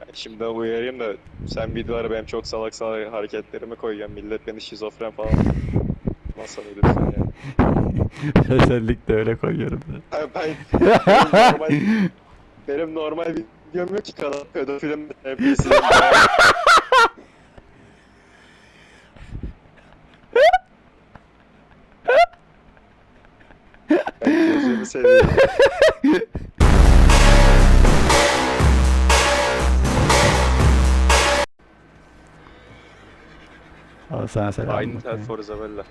Yani şimdi uyarayım da sen videolara benim çok salak salak hareketlerimi koyuyorsun. Millet beni şizofren falan nasıl sanıyorsun yani. Özellikle öyle koyuyorum ben. Ha, ben benim normal, benim normal videom yok ki kanal pedofilim NPC'yim. Ben gözünü seveyim. Al sana selam. Aynı tel for Isabella.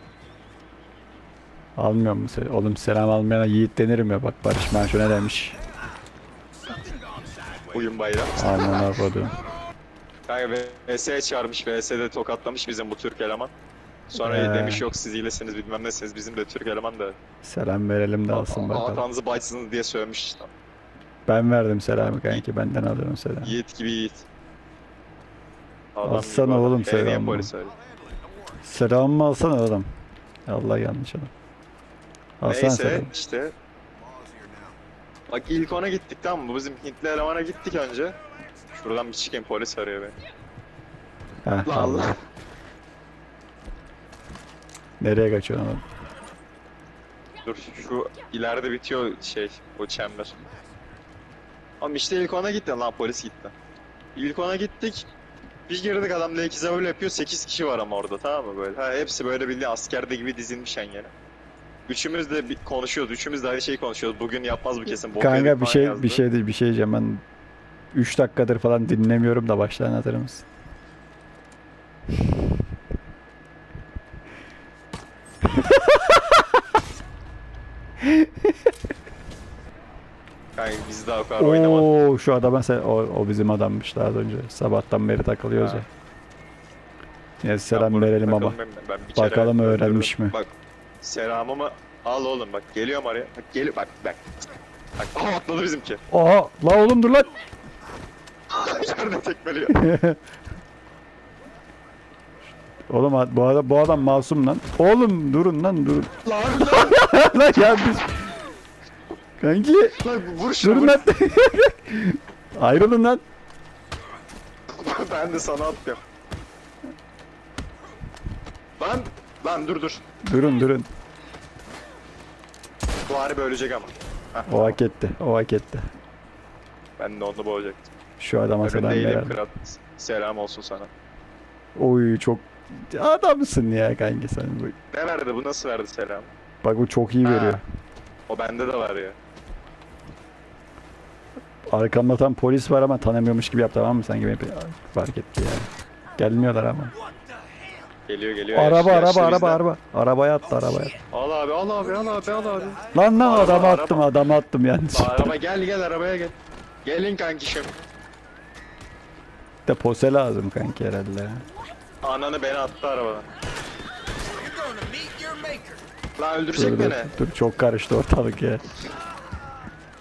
Almıyor musun? Oğlum selam almayana yiğit denirim ya bak Barış Manço ne demiş. Oyun bayrağı. Amına kodum. Kanka VS'ye çağırmış, VS'de tokatlamış bizim bu Türk eleman. Sonra Ee. demiş yok siz iyilesiniz bilmem nesiniz bizim de Türk eleman da Selam verelim de alsın bakalım. Hatanızı baysınız diye işte. Ben verdim selamı kanki benden alıyorum selamı. Yiğit gibi yiğit. Alsana gibi adam. oğlum selamı. polis öyle? Selamımı alsana oğlum. Allah yanlış adam. Alsana Neyse selamı. işte. Bak ilk ona gittik tamam mı? Bizim Hintli elemana gittik önce. Şuradan bir çıkayım polis arıyor beni. Heh, Allah Allah. Allah. Nereye kaçıyorsun oğlum? Dur şu ileride bitiyor şey o çember. Ama işte ilk ona gitti lan polis gitti. İlk ona gittik. Bir girdik adam L2 böyle yapıyor 8 kişi var ama orada tamam mı böyle. Ha, hepsi böyle bildiğin askerde gibi dizilmiş yan yana. Üçümüz de bir konuşuyoruz. Üçümüz de aynı şeyi konuşuyoruz. Bugün yapmaz bu kesin. bok yedik Kanka bir falan şey yazdı. bir şey değil bir şey diyeceğim ben 3 dakikadır falan dinlemiyorum da baştan anlatır mısın? Kanka biz daha o kadar oynamadık. Şu adama sen o, o bizim adammış daha az önce. Sabahtan beri takılıyoruz Ha. ya. Neyse selam verelim ama. takılmayayım ben. Ben bir kere Bakalım öğrenmiş mi? Bak selamımı al oğlum bak geliyorum araya. Bak geliyor bak bak. Bak aha atladı bizimki. Oha la oğlum dur lan. Yerde tekmeliyor. Oğlum bu adam, bu adam masum lan. Oğlum durun lan durun. lan lan ya biz. Kanki lan vur şunu durun vur. lan. Ayrılın lan. ben de sana atlıyorum. Lan lan dur dur. Durun durun. Bu harbi ölecek ama. Heh, O hak etti. O hak etti. ben de onu boğacaktım. Şu adama selam kral. Selam olsun sana. Oy çok adamsın ya kanki sen. Bu- Ne verdi bu nasıl verdi selam? Bak bu çok iyi Ha. veriyor. O bende de var ya. Arkamda tam polis var ama tanımıyormuş gibi yap tamam mı? Sanki beni fark etti yani. Gelmiyorlar ama. Geliyor geliyor. Araba yaşlı- araba yaşlı araba bizden. araba. Arabaya attı arabaya. Al abi al abi al abi al abi. Lan lan Araba, adamı araba. attım adamı attım yanlış. Araba gel gel arabaya gel. Gelin kankişim. De pose lazım kanki herhalde. Ananı beni attı arabadan. Lan öldürecek Dur, dur, beni. dur çok karıştı ortalık ya.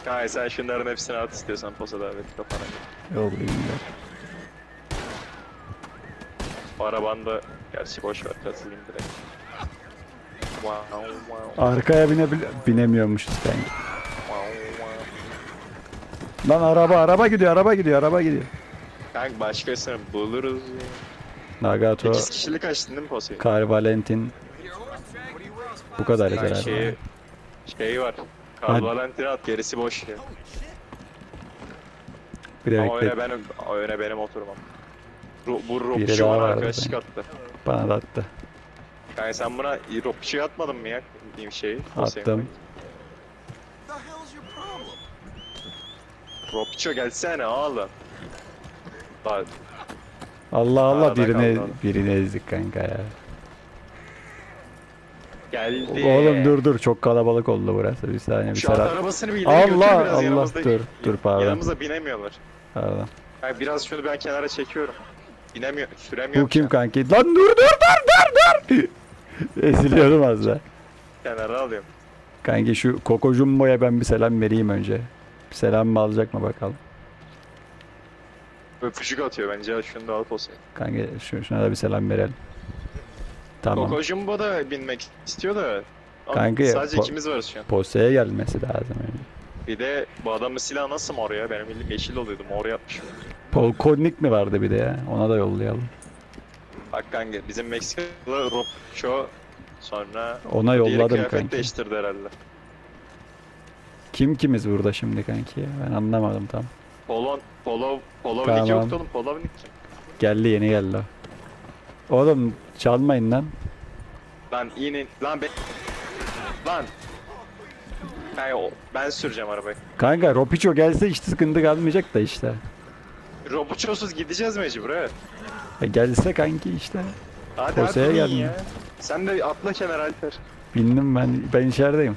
Kanka sen şunların hepsini at istiyorsan posa davet kafana. Yollayayım da. Bu araban da gerçi boş ver katılayım direkt. Wow, wow, Arkaya bine binemiyormuşuz kanki. wow, wow. Lan araba araba gidiyor araba gidiyor araba gidiyor. Kanka başkasını buluruz ya. Nagato, 8 kişilik açtın değil mi posayı? Kar Valentin. Bu kadar Kanka herhalde. şeyi, şeyi var. Hadi. Karl Valentin'i at gerisi boş ya. Bir de Ama bekle. öne benim, öne benim oturmam. Ru, bu Biri Ropçu daha bana vardı attı. Bana da attı. Kanka sen buna Ropçu'yu atmadın mı ya? Bir şeyi. Attım. The hell's your problem? Ropçu gelsene oğlum. Lan Allah Allah Arada birini kaldı. birini ezdik kanka ya. Geldi. Oğlum dur dur çok kalabalık oldu burası. Bir saniye bir Şu arabasını bir ileri götür Allah biraz Allah yanımızda. dur dur pardon. Yanımıza binemiyorlar. Pardon. Kanka biraz şunu ben kenara çekiyorum. Binemiyor, süremiyorum. Bu kim ki. kanki? Lan dur dur dur dur dur. Eziliyordum az da. Kenara alıyorum. Kanki şu Koko Jumbo'ya ben bir selam vereyim önce. Bir selam mı alacak mı bakalım. Öpücük atıyor bence. Şunu da al posayı. Kanka şu, şuna da bir selam verelim. Tamam. Jumbo da binmek istiyor da. Ama Kanka sadece ikimiz varız şu an. Poseye gelmesi lazım önce. Bir de bu adamın silahı nasıl mor ya? Benim bildiğim yeşil oluyordu. Mor yapmış. Polkovnik mi vardı bir de ya? Ona da yollayalım. Bak kanka bizim Meksikalı Rob Show sonra Ona yolladım kıyafet kanki. değiştirdi herhalde. Kim kimiz burada şimdi kanki ya? Ben anlamadım tam. Polon, Polov, Polovnik Tamam. yoktu oğlum Polovnik kim? Geldi yeni geldi o. Oğlum çalmayın lan. Lan inin, lan be... Lan! Ben, ben süreceğim arabayı. Kanka Ropiço gelse hiç sıkıntı kalmayacak da işte. Robuçosuz gideceğiz mecbur evet. E gelse kanki işte. Hadi Poseye hadi ya. Sen de atla kenar Alper. Bindim ben. Ben içerideyim.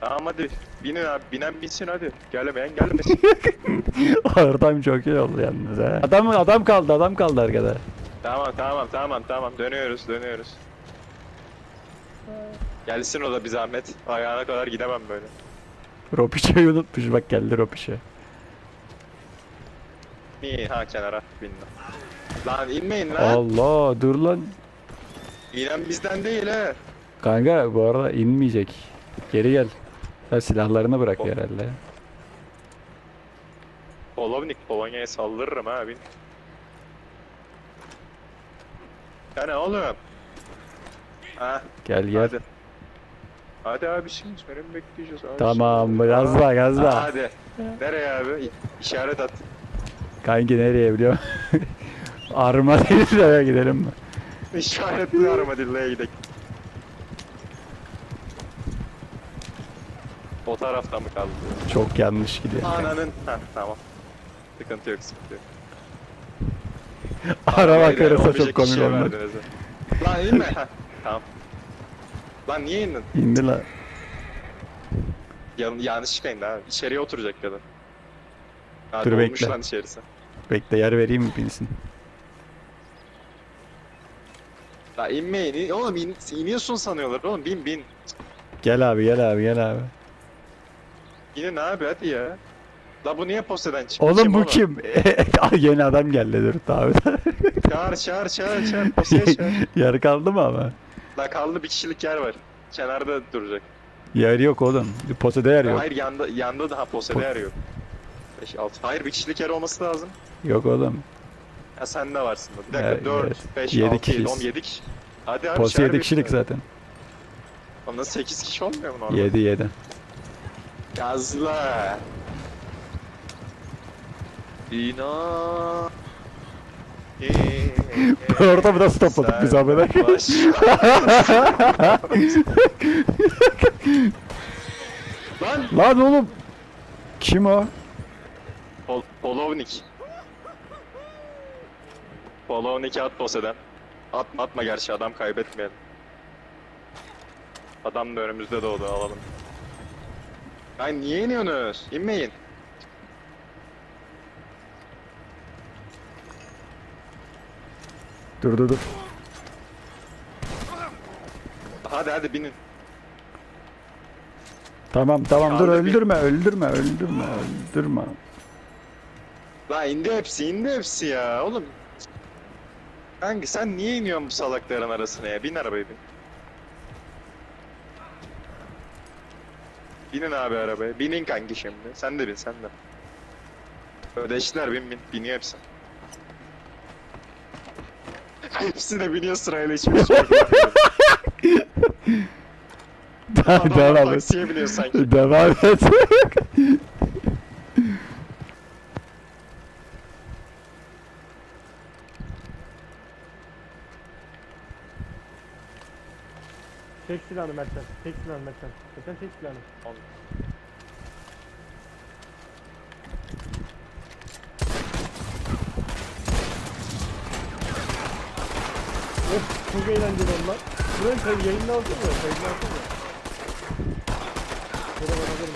Tamam hadi. Binin abi. Binen binsin hadi. Gelmeyen gelmesin. Ortam çok iyi oldu yalnız ha. Adam adam kaldı adam kaldı arkada. Tamam tamam tamam tamam. Dönüyoruz dönüyoruz. Gelsin o da bir zahmet. Ayağına kadar gidemem böyle. Ropiço'yu unutmuş bak geldi Ropiço. Niye? Ha kenara bindim. Lan inmeyin lan. Allah dur lan. İnen bizden değil he. Kanka bu arada inmeyecek. Geri gel. Sen silahlarını bırak O- herhalde. Polovnik Polonya'ya saldırırım ha bin. Ya ne oğlum? Ha Gel gel. hadi. Hadi abi şimdi seni mi bekleyeceğiz abi? Tamam şimdi. gazla gazla. Hadi. Nereye abi? İ- İşaret at. Kanki nereye biliyor musun? Armadillo'ya gidelim mi? İşaretli armadillo'ya gidelim. O taraftan mı kaldı? Çok yanlış gidiyor. Ananın. Heh, tamam. Sıkıntı yok, sıkıntı yok. Araba olmayacak çok komik verdiniz ha. Lan inme. Tamam. Lan niye indin? İndi la. Yan, yanlışlıkla indi ha. İçeriye oturacak kadın. Ha, Dur, bekle. lan içerisi. Bekle yer vereyim mi binsin? La inmeyin. in- Oğlum in, iniyorsun sanıyorlar oğlum. Bin bin. Gel abi gel abi gel abi. İnin abi hadi ya. La bu niye posteden çıktı? Oğlum bu kim? Yeni adam geldi dur abi. Çağır çağır çağır çağır. Postaya çağır. yer kaldı mı ama? La kaldı bir kişilik yer var. Kenarda duracak. Yer yok oğlum. Posada yer yok. Hayır yanda yanda daha posede Po- yer yok. 5 6. Hayır bir kişilik yer olması lazım. Yok oğlum. Ya sen de varsın. Bir dakika Evet, 4 evet. 5 Yedi 6 7 kişiyiz. 10 7 kişi. Hadi abi. Çağır 7 kişilik birini. zaten. Ondan 8 kişi olmuyor mu normal? 7 7. Gazla. İnan. Orada da stopladık biz abi. Lan Lan oğlum. Kim o? Pol Polovnik. Polovnik'i at poseden. Atma atma gerçi adam kaybetmeyelim. Adam da önümüzde doğdu alalım. Ay niye iniyorsunuz? İnmeyin. Dur dur dur. Hadi hadi binin. Tamam tamam dur Kaldı bir- öldürme öldürme öldürme öldürme. La indi hepsi indi hepsi ya oğlum. Kanka sen niye iniyorsun bu salakların arasına ya? Bin arabaya bin. Binin abi arabaya. Binin kanki şimdi. Sen de bin sen de. Ödeştiler bin bin. Biniyor hepsi. Hepsi de biniyor sırayla hiçbir şey yok. Devam et. taksiye biniyor sanki. Devam et. Çek silahını Mertcan. Çek silahını Mertcan. Mertcan çek silahını. Of çok eğlenceli onlar. Burayı kay yayında alsana. Kayında alsana. Şöyle ben alırım.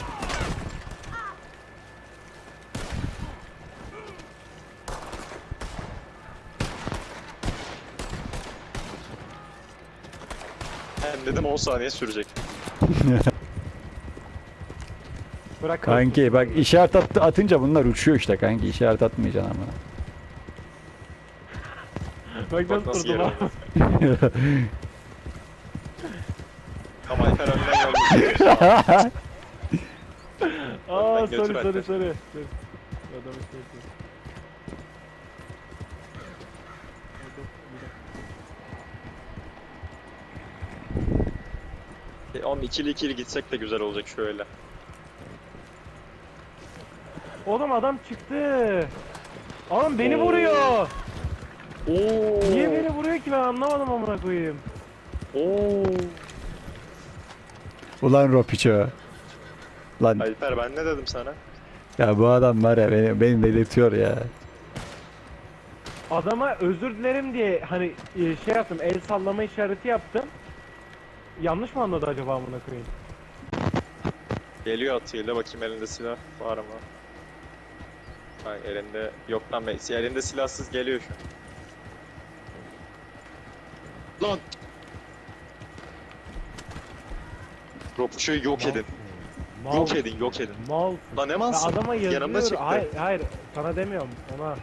Ben dedim 10 saniye sürecek. Bırak. Kanki bak işaret at, atınca bunlar uçuyor işte kanki işaret atmayacaksın ama. Bak nasıl durdum ha. Ama Alper önden gelmiş. Sorry sorry sorry. hatta. sorry. Şey e, oğlum ikili ikili gitsek de güzel olacak şöyle. Oğlum adam çıktı. Oğlum beni Oo. vuruyor. Oo. Niye beni vuruyor ki ben anlamadım amına koyayım. Oo. Ulan Ropiço. Lan Alper ben ne dedim sana? ya bu adam var ya beni, beni delirtiyor ya. Adama özür dilerim diye hani e, şey yaptım el sallama işareti yaptım. Yanlış mı anladı acaba amına koyayım? Geliyor atıyla bakayım elinde silah var mı? Hayır elinde yok lan Messi elinde silahsız geliyor şu an. Lan! Ropuşu'yu yok edin. Mal, Yok edin, yok edin. Mal. Lan ne Ya mansın? adama Yanımda çıktı. Hayır hayır sana demiyorum ona.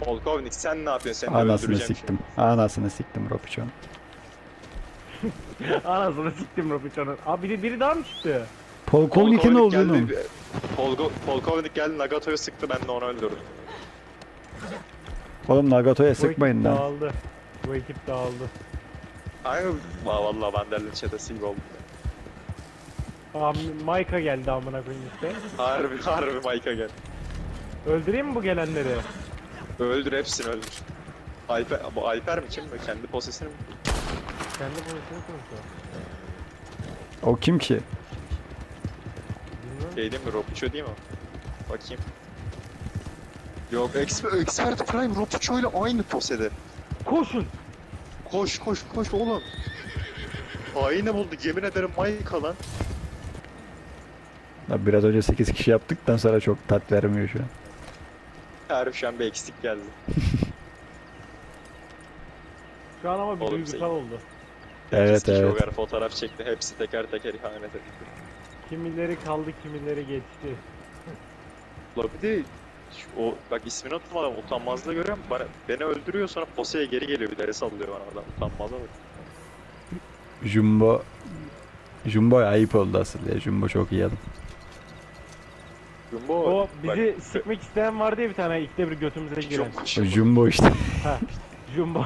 Polkovnik sen ne yapıyorsun? Seni Anasını öldüreceğim siktim. Anasını siktim Ropiço'nun. Anasını siktim Robichon'un. Abi biri, biri daha mı çıktı? Polkovnik'in Polkovnik olduğunu. geldi, Polgo, Polkovnik geldi Nagato'yu sıktı ben de onu öldürdüm. Oğlum Nagato'ya sıkmayın lan. dağıldı. Bu ekip dağıldı. Ay va- vallahi ben derlin çetesi gibi oldum. Abi Mayka geldi amına koyayım işte. Harbi harbi Mike'a gel. Öldüreyim mi bu gelenleri? Öldür hepsini öldür. Alper, bu Alper mi kim mi? Kendi posesini mi? Kendi pozisyonu konuşuyor. O kim ki? Bilmiyorum. Şey değil mi? Ropucho değil mi? Bakayım. Yok, Expert, Expert Prime Ropucho ile aynı posede. Koşun! Koş koş koş oğlum. Aynı buldu yemin ederim Mike'a lan. Ya Biraz önce 8 kişi yaptıktan sonra çok tat vermiyor şu an. Şu an bir eksik geldi. Şu an ama bir Oğlum duygusal oldu. Evet Eski evet. Jogar fotoğraf çekti. Hepsi teker teker ihanet etti. Kimileri kaldı kimileri geçti. La bir de şu- o bak ismini unutmadım utanmazlığı görüyorum bana, beni öldürüyor sonra poseye geri geliyor bir de el sallıyor bana adam utanmazlığa bak. Jumbo Jumbo ayıp oldu asıl ya. Jumbo çok iyi adam. Jumbo O bizi bak, sikmek isteyen vardı ya bir tane ikide bir götümüze giren. Jumbo, O Jumbo. Jumbo işte. Jumbo.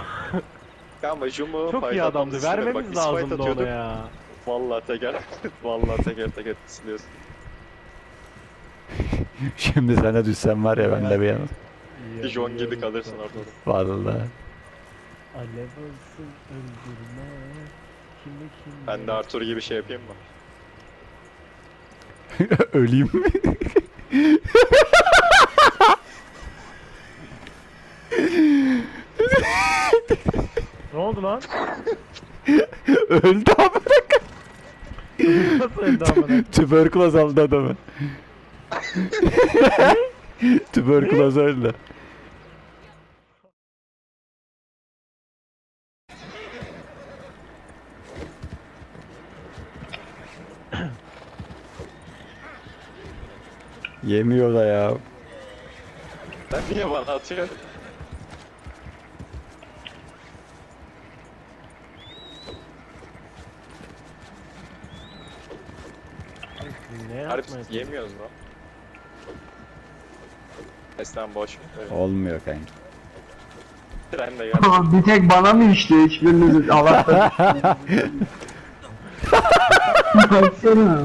Ama Jumbo Çok iyi adamdı Vermemiz lazımdı ona ya. Vallahi teker vallahi teker teker siliyorsun. Şimdi sana düşsem var ya ben de bir. Bir John gibi kalırsın orada. Vallahi. Alev olsun öldürme. Kimi kimi. Ben de Arthur gibi şey yapayım mı? Öleyim mi? Ne oldu lan? Öldü ama Nasıl öldü amına? tüberküloz aldı adamı. Tüberküloz öldü. Yemiyor da ya. Sen niye bana atıyorsun? Ne Harbi yapmaya yemiyoruz mu? Esten boş. Evet. Olmuyor kanka. Tren de geldi. bir tek bana mı işte hiçbiriniz Allah'tan. Baksana.